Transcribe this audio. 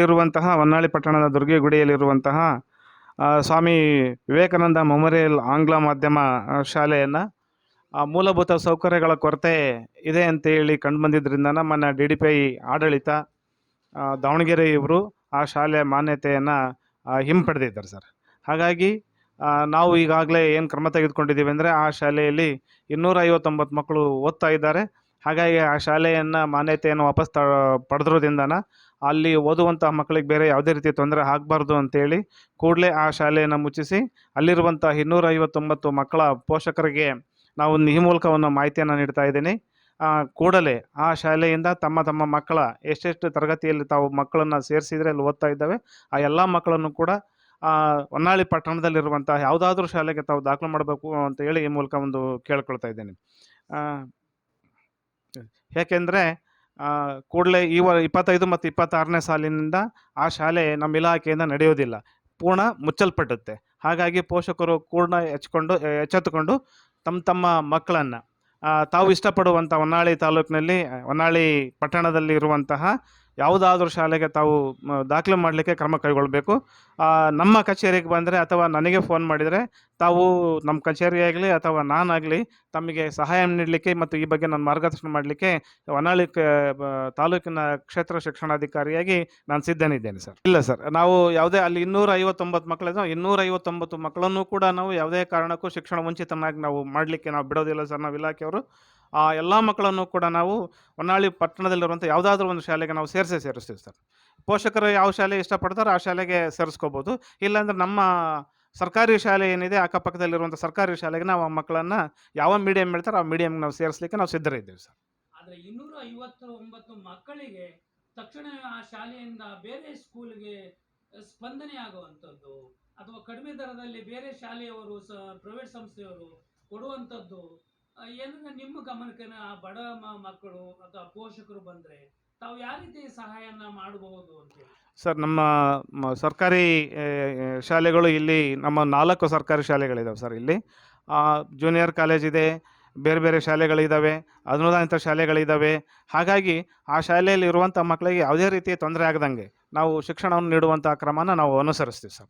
ಇಲ್ಲಿರುವಂತಹ ಹೊನ್ನಾಳಿ ಪಟ್ಟಣದ ದುರ್ಗೆಗುಡಿಯಲ್ಲಿರುವಂತಹ ಸ್ವಾಮಿ ವಿವೇಕಾನಂದ ಮೆಮೋರಿಯಲ್ ಆಂಗ್ಲ ಮಾಧ್ಯಮ ಶಾಲೆಯನ್ನು ಮೂಲಭೂತ ಸೌಕರ್ಯಗಳ ಕೊರತೆ ಇದೆ ಅಂತ ಹೇಳಿ ಕಂಡು ಬಂದಿದ್ದರಿಂದ ನಮ್ಮನ್ನ ಡಿ ಡಿ ಪಿ ಐ ಆಡಳಿತ ದಾವಣಗೆರೆ ಇವರು ಆ ಶಾಲೆಯ ಮಾನ್ಯತೆಯನ್ನು ಹಿಂಪಡೆದಿದ್ದಾರೆ ಸರ್. ಹಾಗಾಗಿ ನಾವು ಈಗಾಗಲೇ ಏನು ಕ್ರಮ ತೆಗೆದುಕೊಂಡಿದ್ದೀವಿ ಅಂದರೆ ಆ ಶಾಲೆಯಲ್ಲಿ ಇನ್ನೂರ ಐವತ್ತೊಂಬತ್ತು ಮಕ್ಕಳು ಓದ್ತಾ ಇದ್ದಾರೆ. ಹಾಗಾಗಿ ಆ ಶಾಲೆಯನ್ನು ಮಾನ್ಯತೆಯನ್ನು ವಾಪಸ್ ತ ಅಲ್ಲಿ ಓದುವಂಥ ಮಕ್ಕಳಿಗೆ ಬೇರೆ ಯಾವುದೇ ರೀತಿ ತೊಂದರೆ ಆಗಬಾರ್ದು ಅಂತೇಳಿ ಕೂಡಲೇ ಆ ಶಾಲೆಯನ್ನು ಮುಚ್ಚಿಸಿ ಅಲ್ಲಿರುವಂಥ ಇನ್ನೂರ ಐವತ್ತೊಂಬತ್ತು ಮಕ್ಕಳ ಪೋಷಕರಿಗೆ ನಾವು ಈ ಮೂಲಕವನ್ನು ಮಾಹಿತಿಯನ್ನು ನೀಡ್ತಾ ಇದ್ದೀನಿ. ಕೂಡಲೇ ಆ ಶಾಲೆಯಿಂದ ತಮ್ಮ ತಮ್ಮ ಮಕ್ಕಳ ಎಷ್ಟೆಷ್ಟು ತರಗತಿಯಲ್ಲಿ ತಾವು ಮಕ್ಕಳನ್ನು ಸೇರಿಸಿದ್ರೆ ಅಲ್ಲಿ ಓದ್ತಾ ಇದ್ದಾವೆ, ಆ ಎಲ್ಲ ಮಕ್ಕಳನ್ನು ಕೂಡ ಹೊನ್ನಾಳಿ ಪಟ್ಟಣದಲ್ಲಿರುವಂಥ ಯಾವುದಾದ್ರೂ ಶಾಲೆಗೆ ತಾವು ದಾಖಲು ಮಾಡಬೇಕು ಅಂತ ಹೇಳಿ ಈ ಮೂಲಕ ಒಂದು ಕೇಳ್ಕೊಳ್ತಾ ಇದ್ದೇನೆ. ಆ, ಯಾಕೆಂದರೆ ಕೂಡಲೇ ಈ ವ ಇಪ್ಪತ್ತೈದು ಮತ್ತು ಇಪ್ಪತ್ತಾರನೇ ಸಾಲಿನಿಂದ ಆ ಶಾಲೆ ನಮ್ಮ ಇಲಾಖೆಯಿಂದ ನಡೆಯೋದಿಲ್ಲ. ಪೂರ್ಣ ಮುಚ್ಚಲ್ಪಡುತ್ತೆ ಹಾಗಾಗಿ ಪೋಷಕರು ಪೂರ್ಣ ಎಚ್ಕೊಂಡು ಎಚ್ಚೆತ್ತುಕೊಂಡು ತಮ್ಮ ತಮ್ಮ ಮಕ್ಕಳನ್ನು ತಾವು ಇಷ್ಟಪಡುವಂಥ ಹೊನ್ನಾಳಿ ತಾಲೂಕಿನಲ್ಲಿ ಹೊನ್ನಾಳಿ ಪಟ್ಟಣದಲ್ಲಿ ಇರುವಂತಹ ಯಾವುದಾದ್ರೂ ಶಾಲೆಗೆ ತಾವು ದಾಖಲೆ ಮಾಡಲಿಕ್ಕೆ ಕ್ರಮ ಕೈಗೊಳ್ಳಬೇಕು ನಮ್ಮ ಕಚೇರಿಗೆ ಬಂದರೆ ಅಥವಾ ನನಗೆ ಫೋನ್ ಮಾಡಿದರೆ ತಾವು ನಮ್ಮ ಕಚೇರಿಯಾಗಲಿ ಅಥವಾ ನಾನಾಗಲಿ ತಮಗೆ ಸಹಾಯ ನೀಡಲಿಕ್ಕೆ ಮತ್ತು ಈ ಬಗ್ಗೆ ನಾನು ಮಾರ್ಗದರ್ಶನ ಮಾಡಲಿಕ್ಕೆ ಹೊನ್ನಾಳಿ ತಾಲೂಕಿನ ಕ್ಷೇತ್ರ ಶಿಕ್ಷಣಾಧಿಕಾರಿಯಾಗಿ ನಾನು ಸಿದ್ಧನಿದ್ದೇನೆ ಸರ್. ಇಲ್ಲ ಸರ್, ನಾವು ಯಾವುದೇ ಅಲ್ಲಿ ಇನ್ನೂರ ಐವತ್ತೊಂಬತ್ತು ಮಕ್ಕಳಿದ್ರೆ ಇನ್ನೂರ ಐವತ್ತೊಂಬತ್ತು ಮಕ್ಕಳನ್ನು ಕೂಡ ನಾವು ಯಾವುದೇ ಕಾರಣಕ್ಕೂ ಶಿಕ್ಷಣ ವಂಚಿತನಾಗಿ ನಾವು ಮಾಡಲಿಕ್ಕೆ ನಾವು ಬಿಡೋದಿಲ್ಲ ಸರ್, ನಾವು ಇಲಾಖೆಯವರು. ಆ ಎಲ್ಲ ಮಕ್ಕಳನ್ನು ಕೂಡ ನಾವು ಹೊನ್ನಾಳಿ ಪಟ್ಟಣದಲ್ಲಿರುವಂಥ ಯಾವುದಾದ್ರೂ ಒಂದು ಶಾಲೆಗೆ ನಾವು ಸೇರಿಸೇ ಸೇರಿಸ್ತೀವಿ ಸರ್. ಪೋಷಕರು ಯಾವ ಶಾಲೆ ಇಷ್ಟಪಡ್ತಾರೋ ಆ ಶಾಲೆಗೆ ಸೇರಿಸ್ಕೋಬೋದು. ಇಲ್ಲಾಂದ್ರೆ ನಮ್ಮ ಸರ್ಕಾರಿ ಶಾಲೆ ಏನಿದೆ ಅಕ್ಕಪಕ್ಕದಲ್ಲಿರುವಂಥ ಸರ್ಕಾರಿ ಶಾಲೆಗೆ ನಾವು ಆ ಮಕ್ಕಳನ್ನು ಯಾವ ಮೀಡಿಯಂ ಹೇಳ್ತಾರೆ ಆ ಮೀಡಿಯಂಗೆ ನಾವು ಸೇರಿಸ್ಲಿಕ್ಕೆ ನಾವು ಸಿದ್ಧರಿದ್ದೇವೆ ಸರ್. ಆದ್ರೆ ಇನ್ನೂರ ಐವತ್ತು ಒಂಬತ್ತು ಮಕ್ಕಳಿಗೆ ತಕ್ಷಣ ಆ ಶಾಲೆಯಿಂದ ಬೇರೆ ಸ್ಕೂಲ್ಗೆ ಸ್ಪಂದನೆ ಆಗುವಂಥದ್ದು ಅಥವಾ ಕಡಿಮೆ ದರದಲ್ಲಿ ಬೇರೆ ಶಾಲೆಯವರು ಪ್ರೈವೇಟ್ ಸಂಸ್ಥೆಯವರು ಕೊಡುವಂಥದ್ದು ಏನನ್ನ ನಿಮ್ಮ ಗಮನಕ್ಕೆ ಆ ಬಡ ಮಕ್ಕಳು ಅಥವಾ ಪೋಷಕರು ಬಂದ್ರೆ ತಾವು ಯಾವ ರೀತಿ ಸಹಾಯನ ಮಾಡಬಹುದು ಅಂತ ಸರ್, ನಮ್ಮ ಸರ್ಕಾರಿ ಶಾಲೆಗಳು ಇಲ್ಲಿ ನಮ್ಮ ನಾಲ್ಕು ಸರ್ಕಾರಿ ಶಾಲೆಗಳಿದಾವೆ ಸರ್ ಇಲ್ಲಿ. ಜೂನಿಯರ್ ಕಾಲೇಜ್ ಇದೆ, ಬೇರೆ ಬೇರೆ ಶಾಲೆಗಳಿದ್ದಾವೆ ಅನುದಾನಿತ ಶಾಲೆಗಳಿದ್ದಾವೆ ಹಾಗಾಗಿ ಆ ಶಾಲೆಯಲ್ಲಿ ಇರುವಂಥ ಮಕ್ಕಳಿಗೆ ಯಾವುದೇ ರೀತಿಯ ತೊಂದರೆ ಆಗದಂಗೆ ನಾವು ಶಿಕ್ಷಣವನ್ನು ನೀಡುವಂಥ ಕ್ರಮನ ನಾವು ಅನುಸರಿಸ್ತೀವಿ ಸರ್.